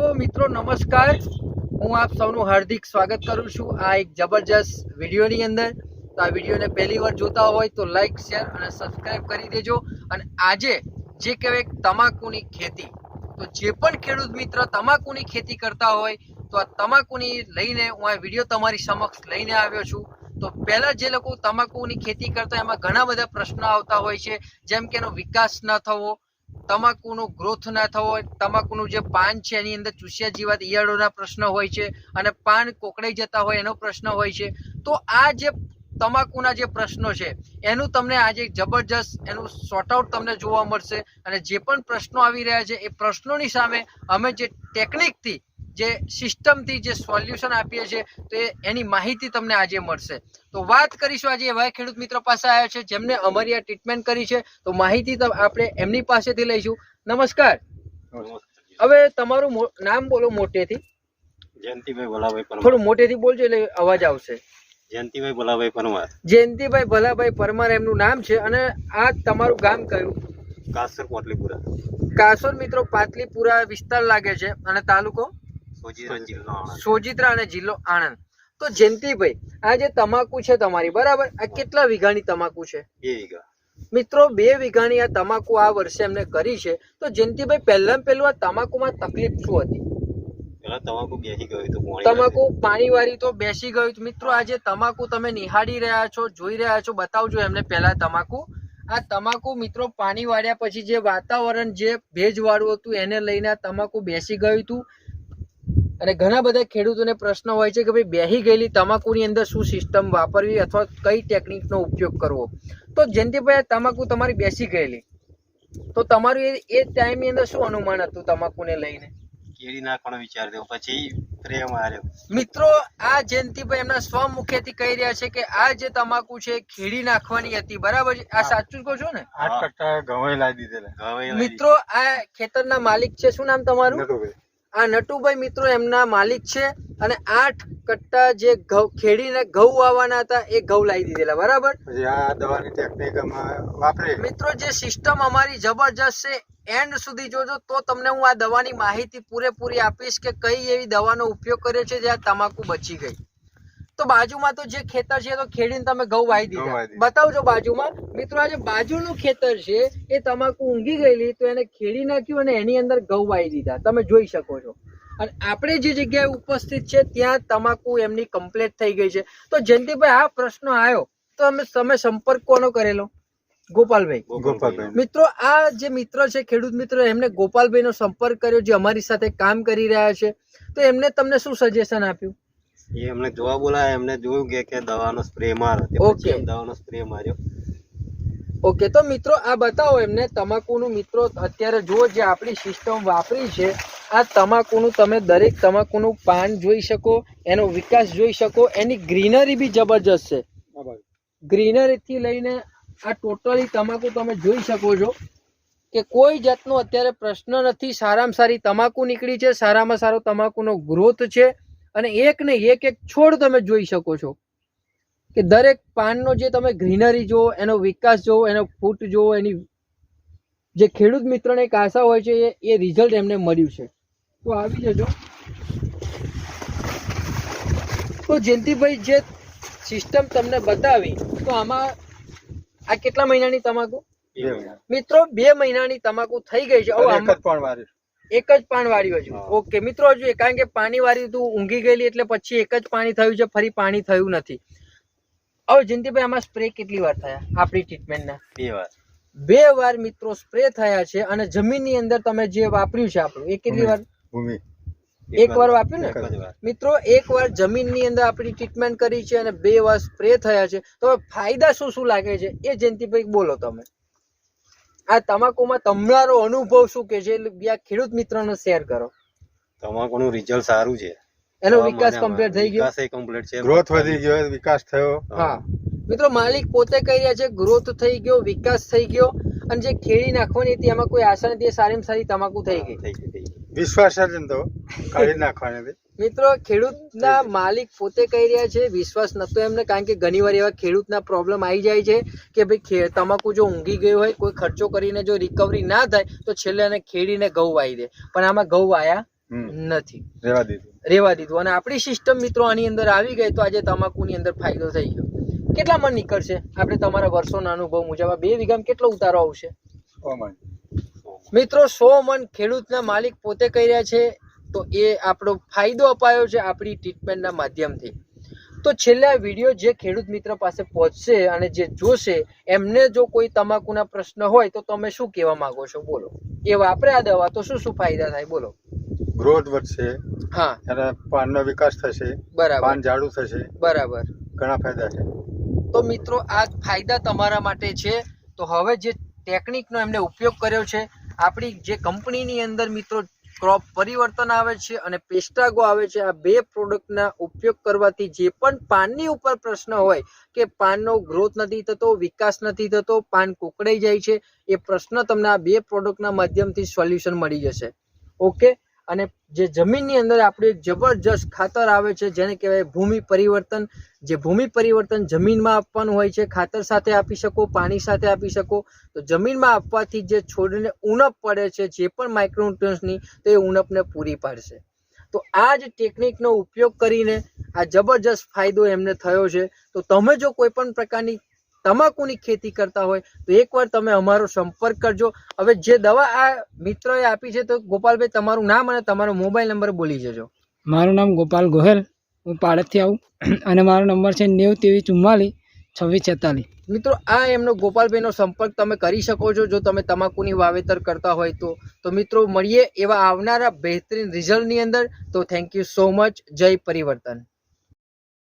તો મિત્રો, નમસ્કાર. હું આપ સૌનું હાર્દિક સ્વાગત કરું છું આ એક જબરજસ્ત વિડીયોની અંદર. તો આ વિડીયોને પહેલી વાર જોતા હોય તો લાઈક, શેર અને સબસ્ક્રાઈબ કરી દેજો. અને આજે જે કહેવાય તમાકુની ખેતી. તો જે પણ ખેડૂત મિત્ર તમાકુની ખેતી કરતા હોય, તો આ તમાકુની લઈને હું આ વીડિયો તમારી સમક્ષ લઈને આવ્યો છું. તો પહેલાં જે લોકો તમાકુની ખેતી કરતા એમાં ઘણા બધા પ્રશ્નો આવતા હોય છે. જેમ કે એનો વિકાસ ન થવો તમાકુનો ગ્રોથ ના થવો તમાકુનું જે પાન છે એની અંદર ચૂસ્યા જીવાત ઈયળોના પ્રશ્ન હોય છે અને પાન કોકડાઈ જતા હોય એનો પ્રશ્ન હોય છે. તો આ જે તમાકુના જે પ્રશ્નો છે, એનું તમને આજે જબરજસ્ત એનું શોર્ટ આઉટ તમને જોવા મળશે અને જે પણ પ્રશ્નો આવી રહ્યા છે, એ પ્રશ્નોની સામે અમે જે ટેકનિકથી જે સિસ્ટમથી જે સોલ્યુશન આપીએ છીએ તો એની માહિતી તમને આજે મળશે. તો વાત કરીશું આજે એવા ખેડૂત મિત્રો પાસે આવ્યા છે જેમને અમારી આ ટ્રીટમેન્ટ કરી છે તો માહિતી આપણે એમની પાસેથી લઈશું. નમસ્કાર. હવે તમારું નામ બોલો મોટેથી. જયંતિભાઈ ભલાભાઈ પરમાર. થોડું મોટેથી બોલજો એટલે અવાજ આવશે. જયંતિભાઈ ભલાભાઈ પરમાર. જયંતિભાઈ ભલાભાઈ પરમાર એમનું નામ છે અને આ તમારું ગામ કયું? કાસર પાટલીપુરા. કાસર મિત્રો પાટલીપુરા વિસ્તાર લાગે છે અને તાલુકો? સોજિત્રા અને જિલ્લો આણંદ. તો જયંતિભાઈ આ જે તમાકુ છે તમારી બરાબર? આ કેટલા વીઘાની તમાકુ છે? બે વીઘા. મિત્રો બે વીઘાની આ તમાકુ આ વર્ષે એમને કરી છે. તો જયંતિભાઈ પહેલા પહેલું આ તમાકુમાં તકલીફ શું હતી? તમાકુ બેસી ગયું પાણી તમાકુ પાણી વાળી તો બેસી ગયું મિત્રો આજે તમાકુ તમે નિહાળી રહ્યા છો જોઈ રહ્યા છો બતાવજો એમને પહેલા તમાકુ. આ તમાકુ મિત્રો પાણી વાળ્યા પછી જે વાતાવરણ જે ભેજ વાળું હતું એને લઈને આ તમાકુ બેસી ગયું હતું. અને ઘણા બધા ખેડૂતોને પ્રશ્ન હોય છે કે ભાઈ બેહી ગયેલી તમાકુની અંદર શું સિસ્ટમ વાપરવી અથવા કઈ ટેકનિકનો ઉપયોગ કરવો? તો જયંતિભાઈ આ તમાકુ તમારી બેસી ગયેલી. તો તમારું એ એ ટાઈમની અંદર શું અનુમાન હતું તમાકુને લઈને? કેરી નાખવાનો વિચાર થયો પછી પ્રેમ આવ્યો મિત્રો આ જયંતિભાઈ એમના સ્વમુખેથી કહી રહ્યા છે કે આ જે તમાકુ છે ખેડી નાખવાની હતી. બરાબર છે? આ સાચું કહો છો ને? આઠ કટ્ટા ઘઉં લાવી દીધેલા. મિત્રો આ ખેતરના માલિક છે. શું નામ તમારું? નટુભાઈ. આ નટુભાઈ મિત્રો એમના માલિક છે અને આઠ કટ્ટા જે ઘઉં ખેડીને ઘઉં વાવવાના હતા એ ઘઉં લાવી દીધેલા બરાબર? આ દવાની ટેકનિક અમે મિત્રો જે સિસ્ટમ અમારી જબરજસ્ત છે એન્ડ સુધી જોજો તો તમને હું આ દવાની માહિતી પૂરેપૂરી આપીશ કે કઈ એવી દવાનો ઉપયોગ કર્યો છે જ્યાં તમાકુ બચી ગઈ. તો બાજુમાં તો જે ખેતર છે તો ખેડીને તમે ઘઉં વાવી દીધા. બતાવજો બાજુમાં. મિત્રો આ જે બાજુનું ખેતર છે એ તમાકુ ઊંઘી ગયેલી તો એને ખેડી નાખ્યું અને એની અંદર ઘઉં વાવી દીધા. તમે જોઈ શકો છો. અને આપણે જે જગ્યાએ ઉપસ્થિત છે ત્યાં તમાકુ એમની કમ્પ્લેટ થઈ ગઈ છે. તો જયંતિભાઈ આ પ્રશ્ન આવ્યો. તો અમે તમે સંપર્ક કોનો કરેલો? ગોપાલભાઈ. ગોપાલભાઈ. મિત્રો આ જે મિત્ર છે ખેડૂત મિત્ર એમને ગોપાલભાઈનો સંપર્ક કર્યો જે અમારી સાથે કામ કરી રહ્યા છે. તો એમને તમને શું સજેશન આપ્યું? એ એમને જોવા બોલાયા એમને જોયું કે કે દવાનો સ્પ્રે મારો એમ દવાનો સ્પ્રે માર્યો. ઓકે તો મિત્રો આ બતાવો એમને તમાકુનું મિત્રો અત્યારે જુઓ જે આપણી સિસ્ટમ વાપરી છે આ તમાકુનું તમે દરેક તમાકુનું પાન જોઈ શકો એનો વિકાસ જોઈ શકો એની ગ્રીનરી બી જબરજસ્ત છે. ગ્રીનરીથી લઈને આ ટોટલી તમાકુ તમે જોઈ શકો છો કે કોઈ જાતનો અત્યારે પ્રશ્ન નથી સારામાં સારી તમાકુ નીકળી છે સારામાં સારો તમાકુનો ગ્રોથ છે અને એક ને એક એક છોડ તમે જોઈ શકો છો. કે દરેક પાનનો જે તમે ગ્રીનરી જુઓ એનો વિકાસ જુઓ એનો ફૂટ જુઓ એની જે ખેડૂત મિત્રોને એક આશા હોય છે એ રિઝલ્ટ એમને મળ્યું છે. તો આવી જજો. તો જયંતિભાઈ જે સિસ્ટમ તમને બતાવી તો આમાં આ કેટલા મહિનાની તમાકુ? મિત્રો બે મહિનાની તમાકુ થઈ ગઈ છે. હવે એક જ પાન વાળ્યું હજુ. ઓકે મિત્રો હજુ કારણ કે પાણી વાળી તું ઊંઘી ગયેલી એટલે પછી એક જ પાણી થયું છે ફરી પાણી થયું નથી. હવે જયંતિભાઈ આમાં સ્પ્રે કેટલી વાર થયા આપણી ટ્રીટમેન્ટના બે વાર. બે વાર મિત્રો સ્પ્રે થયા છે અને જમીનની અંદર તમે જે વાપર્યું છે આપણું એ કેટલી વાર? ભૂમિ. એક વાર વાપર્યું ને? મિત્રો એક વાર જમીનની અંદર આપણી ટ્રીટમેન્ટ કરી છે અને બે વાર સ્પ્રે થયા છે. તો ફાયદા શું શું લાગે છે? એ જયંતિભાઈ બોલો તમે. આ તમાકુમાં તમારો અનુભવ શું કે છે? એટલે ખેડૂત મિત્રોને શેર કરો. તમાકુનું રિઝલ્ટ સારું છે. એનો વિકાસ કમ્પ્લીટ થઈ ગયો? વિકાસ કમ્પ્લીટ છે ગ્રોથ વધી ગયો વિકાસ થયો. હા. મિત્રો માલિક પોતે કહી રહ્યા છે ગ્રોથ થઈ ગયો વિકાસ થઈ ગયો. અને જે ખેડી નાખવાની હતી એમાં કોઈ આશા નથી સારી સારીમાં સારી તમાકુ થઈ ગઈ. થઈ થઈ ગઈ. વિશ્વાસ જ નતો. કાઢી નાખવાની હતી. મિત્રો ખેડૂતના માલિક પોતે કહી રહ્યા છે વિશ્વાસ નતો એમને કારણ કે ઘણીવાર એવા ખેડૂતના પ્રોબ્લેમ આવી જાય છે કે ભાઈ તમાકુ જો ઊંઘી ગયું હોય કોઈ ખર્ચો કરીને જો રિકવરી ના થાય તો છેલ્લે એને ખેડીને ઘઉં વાવી દે. પણ આમાં ઘઉં વાયા નથી. રેવા દીધું. રેવા દીધું. અને આપણી સિસ્ટમ મિત્રો આની અંદર આવી ગઈ તો આજે તમાકુની અંદર ફાયદો થઈ ગયો. કેટલા મન નીકળશે? આપણે તમારા વર્ષોના અનુભવ મુજબ બે વીઘામાં કેટલો ઉતારો આવશે? મિત્રો સો મન ખેડૂતના માલિક પોતે કહી રહ્યા છે તો એ આપણો ફાયદો અપાયો છે આપણી ટ્રીટમેન્ટના માધ્યમથી. તો છેલ્લા વીડિયો જે ખેડૂત મિત્ર પાસે પહોંચશે અને જે જોશે એમને જો કોઈ તમાકુના પ્રશ્ન હોય તો તમે શું કહેવા માંગો છો? બોલો. એ વાપરે આ દવા તો શું શું ફાયદા થાય? બોલો. ગ્રોથ વધશે. હા. અને પાનનો વિકાસ થશે. બરાબર. પાન જાડું થશે. બરાબર. ઘણા ફાયદા છે. તો મિત્રો આ ફાયદા તમારા માટે છે. તો હવે જે ટેકનિકનો એમને ઉપયોગ કર્યો છે આપણી જે કંપનીની અંદર મિત્રો ક્રોપ પરિવર્તન આવે છે અને પેસ્ટાગો આવે છે. આ બે પ્રોડક્ટના ઉપયોગ કરવાથી જે પણ પાનની ઉપર પ્રશ્ન હોય કે પાનનો ગ્રોથ નથી થતો, વિકાસ નથી થતો, પાન કોકડાઈ જાય છે, એ પ્રશ્ન તમને આ બે પ્રોડક્ટના માધ્યમથી સોલ્યુશન મળી જશે. ઓકે અને જે જમીનની અંદર આપણે એક જબરજસ્ત ખાતર આવે છે, જેને કહેવાય ભૂમિ પરિવર્તન. જે ભૂમિ પરિવર્તન જમીનમાં આપવાનું હોય છે, ખાતર સાથે આપી શકો, પાણી સાથે આપી શકો. તો જમીનમાં આપવાથી જે છોડને ઉણપ પડે છે, જે પણ માઇક્રોન્યુટ્રન્સની તો એ ઉણપને પૂરી પાડશે. તો આ જ ટેકનિકનો ઉપયોગ કરીને આ જબરજસ્ત ફાયદો એમને થયો છે. તો તમે જો કોઈ પણ પ્રકારની તમાકુની ખેતી કરતા હોય તો એકવાર તમે અમારો સંપર્ક કરજો. હવે જે દવા આ મિત્રોએ આપી છે તો ગોપાલભાઈ તમારું નામ અને તમારો મોબાઈલ નંબર બોલી જજો. મારું નામ ગોપાલ ગોહેલ હું પાડતથી આવું. અને મારો નંબર છે નેવું ત્રેવીસ ચુમ્માલીસ છવ્વીસ છેતાલીસ. મિત્રો આ એમનો ગોપાલભાઈનો સંપર્ક તમે કરી શકો છો જો તમે તમાકુની વાવેતર કરતા હોય તો. તો મિત્રો મળીએ એવા આવનારા બહેતરીન રિઝલ્ટની અંદર. તો થેન્ક યુ સો મચ જય પરિવર્તન.